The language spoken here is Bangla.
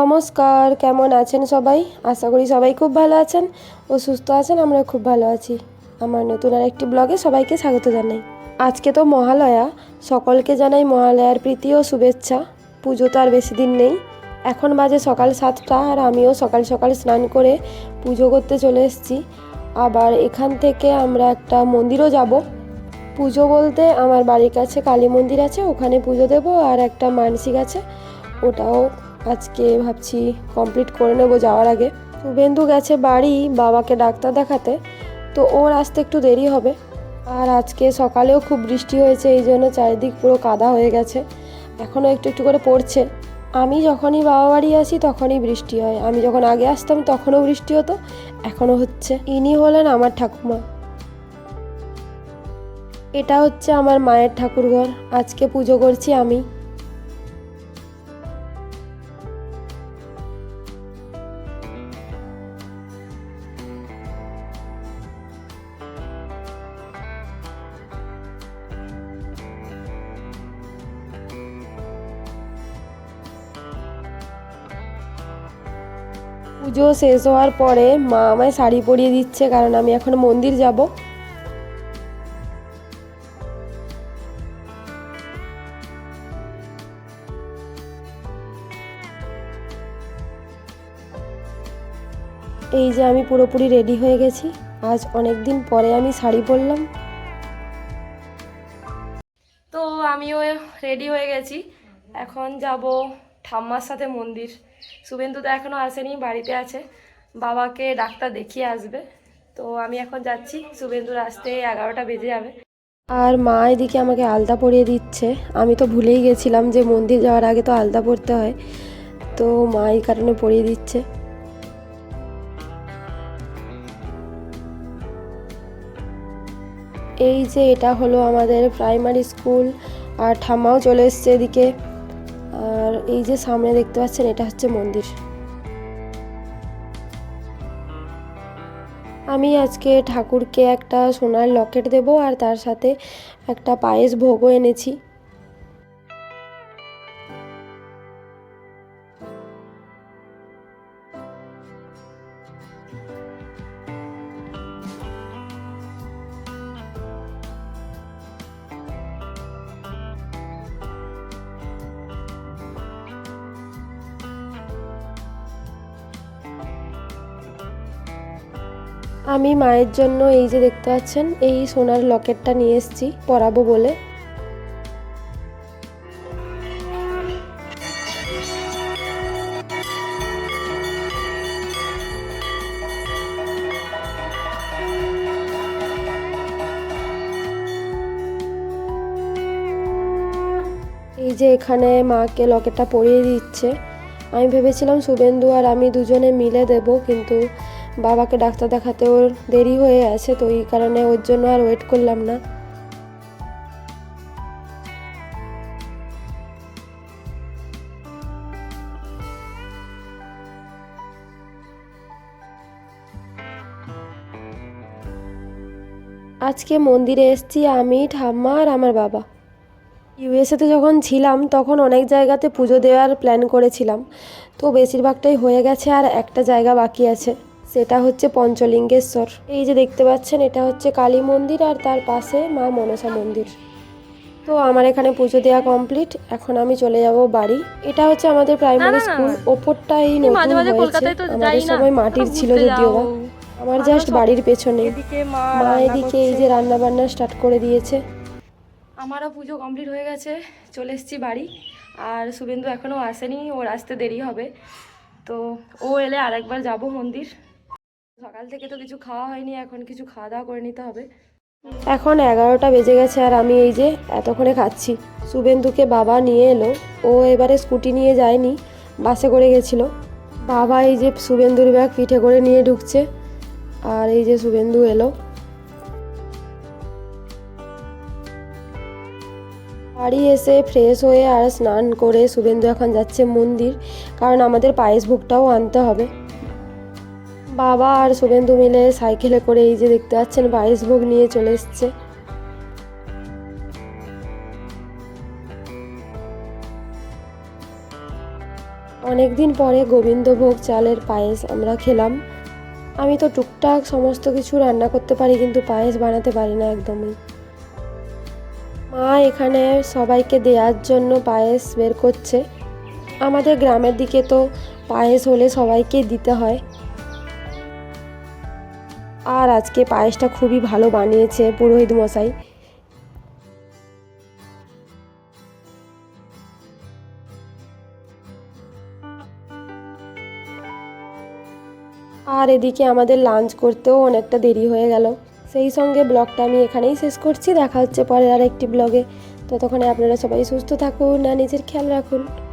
নমস্কার, কেমন আছেন সবাই? আশা করি সবাই খুব ভালো আছেন ও সুস্থ আছেন আমরা খুব ভালো আছি। আমার নতুন আর একটি ব্লগে সবাইকে স্বাগত জানাই। আজকে তো মহালয়া, সকলকে জানাই মহালয়ার প্রীতি ও শুভেচ্ছা। পুজো তো আর বেশি দিন নেই। এখন বাজে সকাল সাতটা আর আমিও সকাল সকাল স্নান করে পুজো করতে চলে এসেছি। আবার এখান থেকে আমরা একটা মন্দিরও যাব। পুজো বলতে আমার বাড়ির কাছে কালী মন্দির আছে, ওখানে পুজো দেবো আর একটা মানসিক আছে, ওটাও আজকে ভাবছি কমপ্লিট করে নেব যাওয়ার আগে। শুভেন্দু গেছে বাড়ি, বাবাকে ডাক্তার দেখাতে। তো ওর আসতে একটু দেরি হবে। আর আজকে সকালেও খুব বৃষ্টি হয়েছে, এই জন্য চারিদিক পুরো কাদা হয়ে গেছে। এখনও একটু একটু করে পড়ছে। আমি যখনই বাবা বাড়ি আসি, তখনই বৃষ্টি হয়। আমি যখন আগে আসতাম, তখনও বৃষ্টি হতো, এখনও হচ্ছে। ইনি হলেন আমার ঠাকুমা। এটা হচ্ছে আমার মায়ের ঠাকুরঘর। আজকে পুজো করছি আমি। পুজো শেষ হওয়ার পরে মা আমায় শাড়ি পরিয়ে দিচ্ছে, কারণ আমি এখন মন্দির যাব। এই যে আমি পুরোপুরি রেডি হয়ে গেছি। আজ অনেক দিন পরে আমি শাড়ি পরলাম। তো আমিও রেডি হয়ে গেছি। এখন যাব ঠাম্মার সাথে মন্দির। শুভেন্দু তো এখনও আসেনি, বাড়িতে আছে। বাবাকে ডাক্তার দেখিয়ে আসবে। তো আমি এখন যাচ্ছি, শুভেন্দুর আসতে এগারোটা বেজে যাবে। আর মা এদিকে আমাকে আলতা পরিয়ে দিচ্ছে। আমি তো ভুলেই গেছিলাম যে মন্দির যাওয়ার আগে তো আলতা পরতে হয়। তো মা এই কারণে পরিয়ে দিচ্ছে। এই যে এটা হলো আমাদের প্রাইমারি স্কুল আর ঠাম্মাও চলে এসছে এদিকে। এই যে সামনে দেখতে পাচ্ছেন, এটা হচ্ছে মন্দির। আমি আজকে ঠাকুরকে একটা সোনার লকেট দেব আর তার সাথে একটা পায়েস ভোগও এনেছি। আমি মায়ের জন্য এই যে দেখতে পাচ্ছেন, এই সোনার লকেটটা নিয়ে এসেছি পরাবো বলে। এই যে এখানে মাকে লকেটটা পরিয়ে দিচ্ছে। আমি ভেবেছিলাম শুভেন্দু আর আমি দুজনে মিলে দেব, কিন্তু বাবাকে ডাক্তার দেখাতে ওর দেরি হয়ে আছে, তো এই কারণে ওর জন্য আর ওয়েট করলাম না। আজকে মন্দিরে এসেছি আমি, ঠাম্মা আর আমার বাবা। ইউএসএতে যখন ছিলাম, তখন অনেক জায়গাতে পুজো দেওয়ার প্ল্যান করেছিলাম। তো বেশিরভাগটাই হয়ে গেছে আর একটা জায়গা বাকি আছে। সেটা হচ্ছে পঞ্চলিঙ্গেশ্বর। এই যে দেখতে পাচ্ছেন এটা হচ্ছে কালী মন্দির আর তার পাশে মা মনসা মন্দির। তো আমার এখানে পুজো দেওয়া কমপ্লিট এখন আমি চলে যাব বাড়ি। এটা হচ্ছে আমাদের প্রাইমারি স্কুল ওপরটা এই নতুন হয়েছে। আমাদের সময় মাটির ছিল যদিও। বা আমার জাস্ট বাড়ির পেছনে। মা মা এদিকে এই যে রান্না বান্না স্টার্ট করে দিয়েছে। আমারও পুজো কমপ্লিট হয়ে গেছে চলে এসেছি বাড়ি। আর শুভেন্দু এখনও আসেনি ওর আসতে দেরি হবে। তো ও এলে আরেকবার যাব মন্দির। সকাল থেকে তো কিছু খাওয়া হয়নি, এখন কিছু খাওয়া দাওয়া করে নিতে হবে। এখন এগারোটা বেজে গেছে আর আমি এই যে এতক্ষণে খাচ্ছি। শুভেন্দুকে বাবা নিয়ে এলো, ও এবারে স্কুটি নিয়ে যায়নি, বাসে করে গেছিল। বাবা এই যে শুভেন্দুর ব্যাগ পিঠে করে নিয়ে ঢুকছে, আর এই যে শুভেন্দু এলো। বাড়ি এসে ফ্রেশ হয়ে আর স্নান করে শুভেন্দু এখন যাচ্ছে মন্দির, কারণ আমাদের পায়েস ভোগটাও আনতে হবে। বাবা আর শুভেন্দু মিলে সাইকেলে করে এই যে দেখতে পাচ্ছেন পায়েস ভোগ নিয়ে চলে এসছে। অনেক দিন পরে গোবিন্দভোগ চালের পায়েস আমরা খেলাম। আমি তো টুকটাক সমস্ত কিছু রান্না করতে পারি, কিন্তু পায়েস বানাতে পারি না একদমই। মা এখানে সবাইকে দেওয়ার জন্য পায়েস বের করছে। আমাদের গ্রামের দিকে তো পায়েস হলে সবাইকে দিতে হয়। আর আজকে পায়েসটা খুবই ভালো বানিয়েছে পুরোহিত মশাই। আর এদিকে আমাদের লাঞ্চ করতেও অনেকটা দেরি হয়ে গেল। সেই সঙ্গে ব্লগটা আমি এখানেই শেষ করছি। দেখা হচ্ছে পরে আর একটি ব্লগে। ততক্ষণে আপনারা সবাই সুস্থ থাকুন আর নিজের খেয়াল রাখুন।